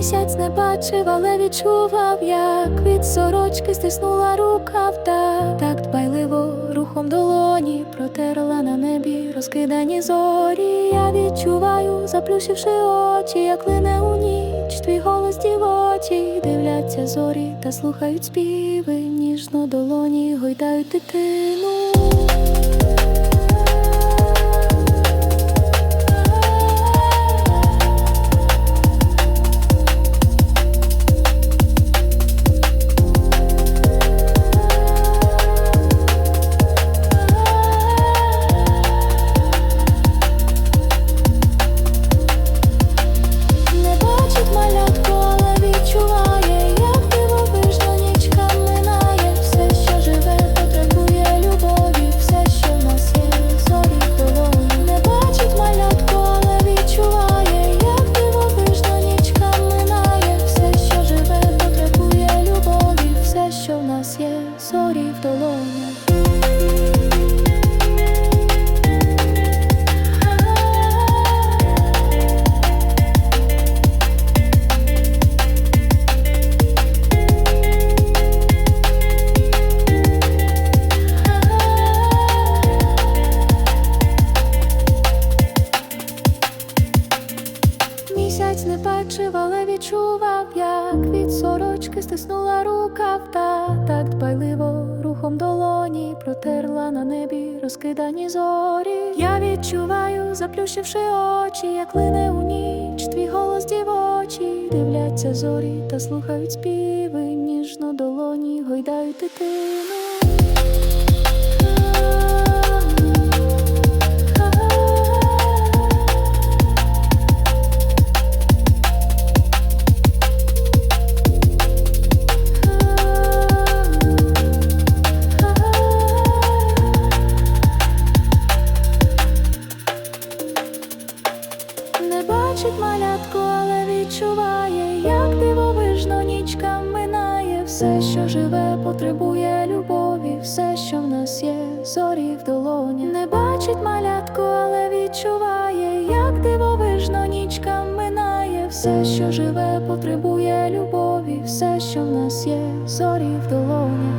Місяць не бачив, але відчував, як від сорочки стиснула рукав та так дбайливо рухом долоні протерла на небі розкидані зорі. Я відчуваю, заплющивши очі, як лине у ніч, твій голос дівочий дивляться зорі та слухають співи, ніжно долоні гойдають дитину. Місяць не бачив, але відчував, як від сорочки стиснула рукав та так дбайливо рухом долоні протерла на небі розкидані зорі. Я відчуваю, заплющивши очі, як лине у ніч, твій голос дівочий, дивляться зорі та слухають співи, ніжно долоні гойдають дитину. Бачить малятку, але відчуває, як дивовижно нічка минає. Все, що живе, потребує любові, все, що в нас є, зорі в долоні. Не бачить малятку, але відчуває, як дивовижно нічка минає. Все, що живе, потребує любові, все, що в нас є, зорі в долоні.